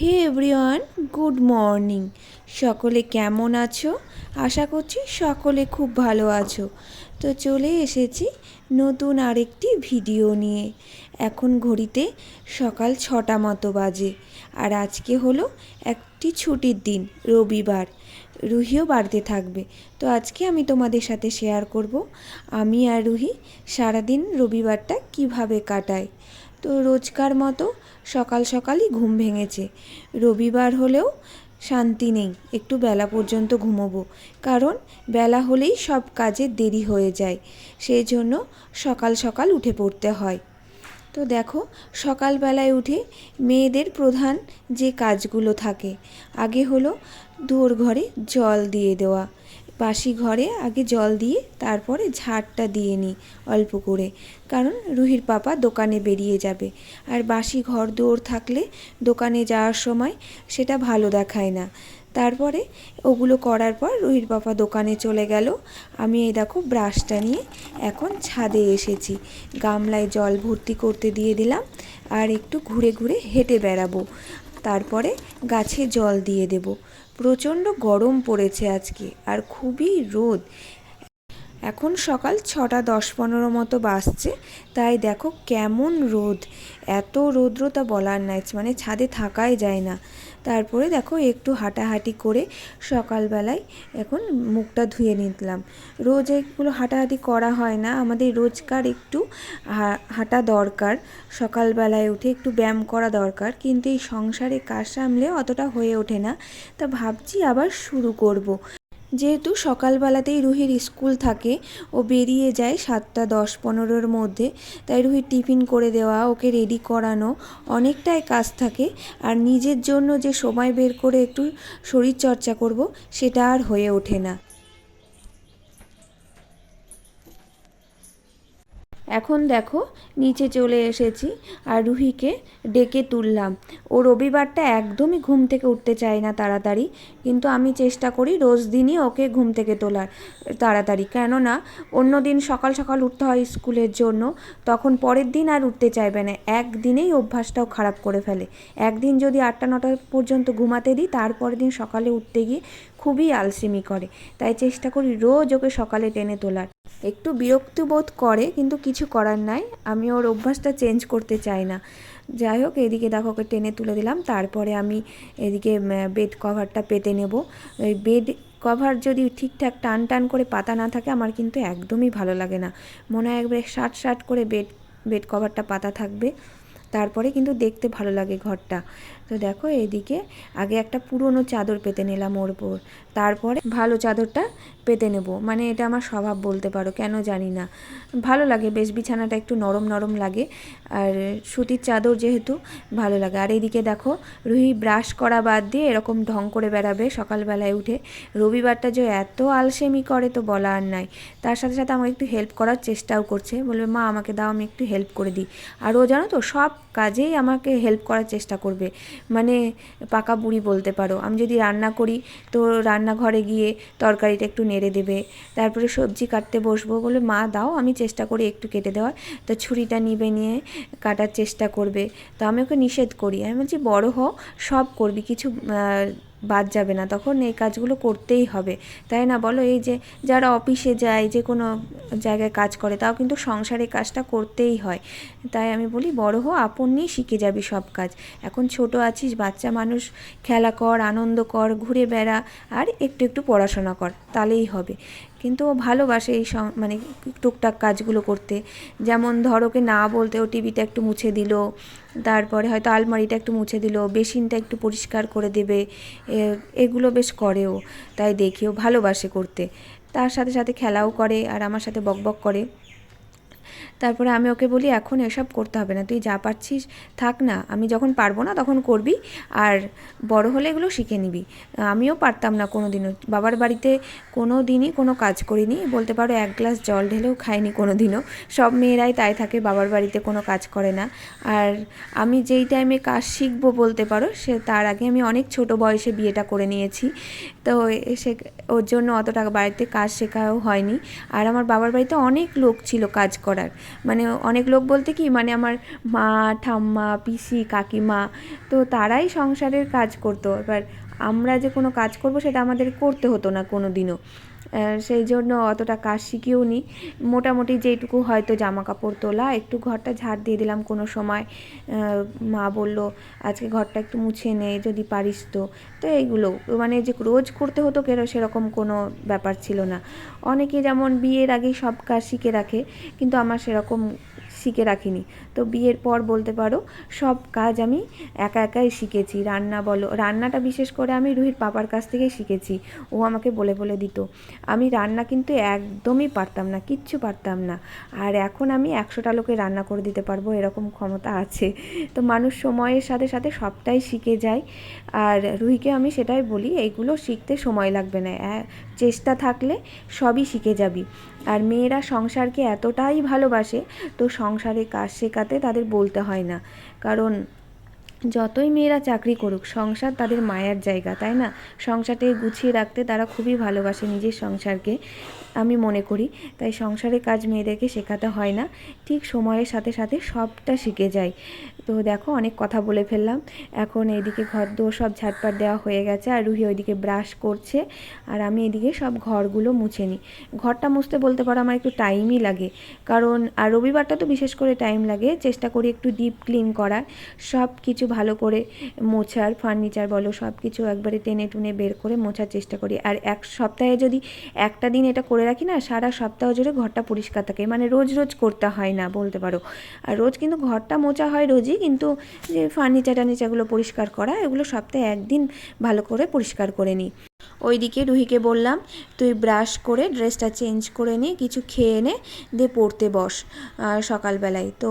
হে everyone good morning সকলে কেমন আছো? আশা করছি সকলে খুব ভালো আছো। তো চলে এসেছি নতুন আরেকটি ভিডিও নিয়ে। এখন ঘড়িতে সকাল ছটা মতো বাজে। আর আজকে হলো একটি ছুটির দিন, রবিবার। রুহিও বাড়তে থাকবে। তো আজকে আমি তোমাদের সাথে শেয়ার করব। আমি আর রুহি সারাদিন রবিবারটা কীভাবে কাটাই। তো রোজকার মতো সকাল সকালই ঘুম ভেঙেছে। রবিবার হলেও শান্তি নেই। একটু বেলা পর্যন্ত ঘুমোবো। কারণ বেলা হলেই সব কাজে দেরি হয়ে যায়। সেই জন্য সকাল সকাল উঠে পড়তে হয়। তো দেখো, সকালবেলায় উঠে মেয়েদের প্রধান যে কাজগুলো থাকে, আগে হলো দুয়োর ঘরে জল দিয়ে দেওয়া বাসি ঘরে আগে জল দিয়ে তারপরে ঝাড়টা দিয়ে নিই অল্প করে। কারণ রুহির পাপা দোকানে বেরিয়ে যাবে। আর বাসি ঘর দৌড় থাকলে দোকানে যাওয়ার সময় সেটা ভালো দেখায় না। তারপরে ওগুলো করার পর রুহির পাপা দোকানে চলে গেল। আমি এই দেখো ব্রাশটা নিয়ে এখন ছাদে এসেছি। গামলায় জল ভর্তি করতে দিয়ে দিলাম আর একটু ঘুরে ঘুরে হেঁটে বেড়াবো। তারপরে গাছে জল দিয়ে দেব। প্রচণ্ড গরম পড়েছে আজকে আর খুবই রোদ। এখন সকাল ছটা দশ পনেরো মতো বাসছে তাই দেখো কেমন রোদ। এত রৌদ্র তা বলার নাই মানে ছাদে থাকাই যায় না। তারপরে দেখো একটু হাঁটাহাঁটি করে সকালবেলায় এখন মুখটা ধুয়ে নিতলাম রোজ এগুলো হাঁটাহাঁটি করা হয় না, আমাদের রোজকার একটু হাঁটা দরকার, সকালবেলায় উঠে একটু ব্যায়াম করা দরকার, কিন্তু এই সংসারে কাজ সামলে অতটা হয়ে ওঠে না তা ভাবছি আবার শুরু করব। যেহেতু সকালবেলাতেই রুহির স্কুল থাকে, ও বেরিয়ে যায় সাতটা দশ পনেরোর মধ্যে, তাই রুহির টিফিন করে দেওয়া, ওকে রেডি করানো অনেকটাই কাজ থাকে। আর নিজের জন্য যে সময় বের করে একটু শরীরচর্চা করব, সেটা আর হয়ে ওঠে না। এখন দেখো, নিচে চলে এসেছি আর রুহিকে ডেকে তুললাম। ও রবিবারটা একদমই ঘুম থেকে উঠতে চায় না তাড়াতাড়ি, কিন্তু আমি চেষ্টা করি রোজ দিনই ওকে ঘুম থেকে তোলার তাড়াতাড়ি। কেননা অন্য দিন সকাল সকাল উঠতে হয় স্কুলের জন্য, তখন পরের দিন আর উঠতে চাইবে না। একদিনেই অভ্যাসটাও খারাপ করে ফেলে। একদিন যদি আটটা নটা পর্যন্ত ঘুমাতে দিই তারপরের দিন সকালে উঠতে গিয়ে খুবই আলসেমি করে। তাই চেষ্টা করি রোজ ওকে সকালে টেনে তোলার। একটু বিরক্তি বোধ করে, কিন্তু কিছু করার নাই। আমি ওর অভ্যাসটা চেঞ্জ করতে চাই না। যাই হোক, এদিকে দেখো ওকে টেনে তুলে দিলাম। তারপরে আমি এদিকে বেড কভারটা পেতে নেব। ওই বেড কভার যদি ঠিকঠাক টান টান করে পাতা না থাকে, আমার কিন্তু একদমই ভালো লাগে না। মনে হয় একবারে শার্ট শার্ট করে বেড বেড কভারটা পাতা থাকবে। তারপরে কিন্তু দেখতে ভালো লাগে ঘরটা। তো দেখো, এদিকে আগে একটা পুরনো চাদর পেতে নিলাম ওর উপর। তারপরে ভালো চাদরটা পেতে নেব। মানে এটা আমার স্বভাব বলতে পারো, কেন জানি না। ভালো লাগে, বেশ বিছানাটা একটু নরম নরম লাগে। আর সুতির চাদর যেহেতু, ভালো লাগে। আর এদিকে দেখো, রুহি ব্রাশ করা বাদ দিয়ে এরকম ঢং করে বেড়াবে সকালবেলায় উঠে। রবিবারটা যে এত আলসেমি করে তো বলা আর নাই। তার সাথে সাথে আমাকে একটু হেল্প করার চেষ্টাও করছে। বলবে, মা, আমাকে দাও, আমি একটু হেল্প করে দিই। আর ও জানো তো, সব কাজেই আমাকে হেল্প করার চেষ্টা করবে। মানে পাকা বুড়ি বলতে পারো। আমি যদি রান্না করি, তো রান্নাঘরে গিয়ে তরকারিটা একটু নেড়ে দেবে। তারপরে সবজি কাটতে বসবো বলে, মা, দাও, আমি চেষ্টা করি একটু কেটে দেওয়ার। তো ছুরিটা নিবে নিয়ে কাটার চেষ্টা করবে। তো আমি ওকে নিষেধ করি। আমি বলছি, বড়ো হও, সব করবি। কিছু বাদ যাবে না, তখন এই কাজগুলো করতেই হবে। তাই না? বলো, এই যে যারা অফিসে যায়, যে কোনো জায়গায় কাজ করে, তাও কিন্তু সংসারে কাজটা করতেই হয়। তাই আমি বলি, বড় হো আপন নিয়ে শিখে যাবি সব কাজ। এখন ছোট আছিস, বাচ্চা মানুষ, খেলা কর, আনন্দ কর, ঘুরে বেড়া, আর একটু একটু পড়াশোনা কর, তাহলেই হবে। কিন্তু ও ভালোবাসে এই মানে টুকটাক কাজগুলো করতে। যেমন ধরোকে না বলতে ও টিভিটা একটু মুছে দিল, তারপরে হয়তো আলমারিটা একটু মুছে দিল, বেসিনটা একটু পরিষ্কার করে দেবে এগুলো বেশ করেও তাই দেখিও ভালোবাসে করতে। তার সাথে সাথে খেলাও করে আর আমার সাথে বকবক করে। তারপরে আমি ওকে বলি, এখন এসব করতে হবে না, তুই যা পারছিস থাক না, আমি যখন পারব না তখন করবি আর বড় হলে এগুলো শিখে নিবি। আমিও পারতাম না কোনো দিনও বাবার বাড়িতে কোনো দিনই কোনো কাজ করিনি, বলতে পারো এক গ্লাস জল ঢেলেও খাইনি কোনো দিনও সব মেয়েরাই তাই থাকে, বাবার বাড়িতে কোনো কাজ করে না। আর আমি যেই টাইমে কাজ শিখব বলতে পারো, সে তার আগে আমি অনেক ছোট বয়সে বিয়েটা করে নিয়েছি। তো সে, ওর জন্য অতটা বাড়িতে কাজ শেখাও হয়নি। আর আমার বাবার বাড়িতে অনেক লোক ছিল কাজ করার। মানে অনেক লোক বলতে কি মানে আমার মা, ঠাম্মা, পিসি, কাকিমা, তো তারাই সংসারের কাজ করতো। এবার আমরা যে কোনো কাজ করব, সেটা আমাদের করতে হতো না কোনো দিনও সেই জন্য অতটা কাজ শিখিও নি। মোটামুটি যেটুকু হয়তো জামা কাপড় তোলা, একটু ঘরটা ঝাড় দিয়ে দিলাম কোনো সময়। মা বলল, আজকে ঘরটা একটু মুছে নে, যদি পারিস তো। তো এইগুলো মানে যে রোজ করতে হতো কেন সেরকম কোনো ব্যাপার ছিল না। অনেকে যেমন বিয়ের আগে সব কাজ শিখে রাখে, কিন্তু আমার সেরকম শিখে রাখিনি। তো বিয়ের পর বলতে পারো, সব কাজ আমি একা একাই শিখেছি। রান্না বলো, রান্নাটা বিশেষ করে আমি রুহির পাপার কাছ থেকেই শিখেছি। ও আমাকে বলে বলে দিত, আমি রান্না কিন্তু একদমই পারতাম না, কিচ্ছু পারতাম না। আর এখন আমি একশোটা লোকে রান্না করে দিতে পারব, এরকম ক্ষমতা আছে। তো মানুষ সময়ের সাথে সাথে সবটাই শিখে যায়। আর রুহিকে আমি সেটাই বলি এইগুলো শিখতে সময় লাগবে না। চেষ্টা থাকলে সবই শিখে যাবি। আর মেয়েরা সংসারকে এতটাই ভালোবাসে তো সংসারে কাজ শেখাতে তাদের বলতে হয় না। কারণ যতই মেয়েরা চাকরি করুক, সংসার তাদের মায়ার জায়গা, তাই না? সংসারটাকে গুছিয়ে রাখতে তারা খুবই ভালোবাসে নিজের সংসারকে, আমি মনে করি। তাই সংসারের কাজ মেয়েদেরকে শেখাতে হয় না। ঠিক সময়ের সাথে সাথে সবটা শিখে যায়। তো দেখো, অনেক কথা বলে ফেললাম। এখন এইদিকে ঘর দোর সব ঝাটপাট দেওয়া হয়ে গেছে আর রুহি ওইদিকে ব্রাশ করছে। আর আমি এদিকে সব ঘরগুলো মুছে নিই। ঘরটা মুছতে বলতে পারো আমার একটু টাইমই লাগে। কারণ, আর রবিবারটা তো বিশেষ করে টাইম লাগে। চেষ্টা করি একটু ডিপ ক্লিন করার। সব কিছু ভালো করে মোছার ফার্নিচার বলো সব কিছু একবারে টেনে টুনে বের করে মোছার চেষ্টা করি। আর এক সপ্তাহে যদি একটা দিন এটা করে রাখি না, সারা সপ্তাহ জুড়ে ঘরটা পরিষ্কার থাকে। মানে রোজ রোজ করতে হয় না বলতে পারো। আর রোজ কিন্তু ঘরটা মোছা হয় রোজই, কিন্তু যে ফার্নিচার টার্নিচারগুলো পরিষ্কার করা, এগুলো সপ্তাহে একদিন ভালো করে পরিষ্কার করে নিই। ওইদিকে রুহিকে বললাম, তুই ব্রাশ করে ড্রেসটা চেঞ্জ করে নে, কিছু খেয়ে নে, দিয়ে পড়তে বস সকালবেলায়। তো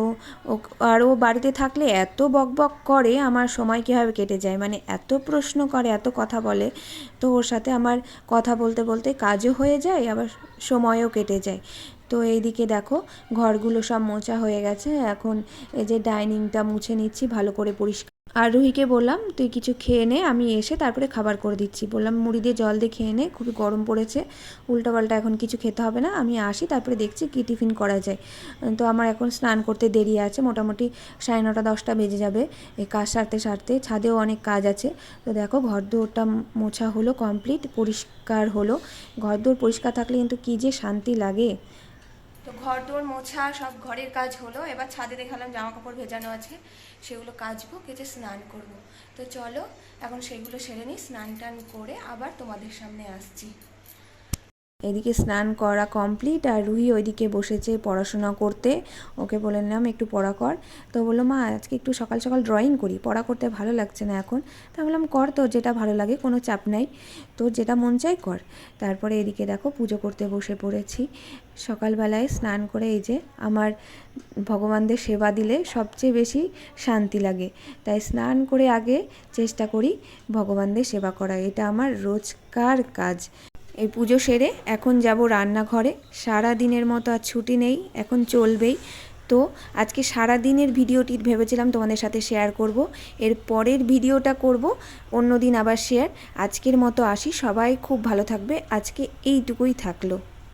আর ও বাড়িতে থাকলে এত বক বক করে, আমার সময় কীভাবে কেটে যায়? মানে এত প্রশ্ন করে, এত কথা বলে। তো ওর সাথে আমার কথা বলতে বলতে কাজও হয়ে যায়, আবার সময়ও কেটে যায়। তো এইদিকে দেখো, ঘরগুলো সব মোছা হয়ে গেছে। এখন এই যে ডাইনিংটা মুছে নিচ্ছি, ভালো করে পরিষ্কার আর রুহিকে বললাম, তুই কিছু খেয়ে নে, আমি এসে তারপরে খাবার করে দিচ্ছি। বললাম, মুড়ি দিয়ে জল দিয়ে খেয়ে নে, খুবই গরম পড়েছে, উল্টাপাল্টা এখন কিছু খেতে হবে না, আমি আসি, তারপরে দেখছি কী টিফিন করা যায়। তো আমার এখন স্নান করতে দেরি আছে, মোটামুটি সাড়ে নটা, দশটা বেজে যাবে। এই কাজ সারতে সারতে ছাদেও অনেক কাজ আছে। তো দেখো ঘর দুয়ারটা মোছা হলো কমপ্লিট, পরিষ্কার হলো। ঘর দুয়ার পরিষ্কার থাকলে কিন্তু কী যে শান্তি লাগে। তো ঘর দোর মোছা, সব ঘরের কাজ হলো। এবার ছাদে দেখালাম জামা কাপড় ভেজানো আছে। সেগুলো কাচবো কেচে স্নান করব। তো চলো, এখন সেগুলো সেরে নিই স্নান টান করে আবার তোমাদের সামনে আসছি। এদিকে স্নান করা কমপ্লিট আর রুহি ওইদিকে বসেছে পড়াশোনা করতে। ওকে বলে নিলাম, একটু পড়া কর। তো বলল, মা, আজকে একটু সকাল সকাল ড্রয়িং করি, পড়া করতে ভালো লাগছে না এখন। তা বললাম, কর তোর যেটা ভালো লাগে, কোনো চাপ নাই। তোর যেটা মন চাই কর। তারপরে এদিকে দেখো, পুজো করতে বসে পড়েছি। সকালবেলায় স্নান করে এই যে আমার ভগবানদের সেবা দিলে সবচেয়ে বেশি শান্তি লাগে। তাই স্নান করে আগে চেষ্টা করি ভগবানদের সেবা করা এটা আমার রোজকার কাজ। এই পুজো সেরে এখন যাব রান্নাঘরে। সারা দিনের মতো আর ছুটি নেই, এখন চলবেই। তো আজকে সারা দিনের ভিডিওটি ভেবেছিলাম তোমাদের সাথে শেয়ার করব। এর পরের ভিডিওটা করব অন্য দিন আবার শেয়ার আজকের মতো আসি। সবাই খুব ভালো থাকবে। আজকে এইটুকুই থাকল।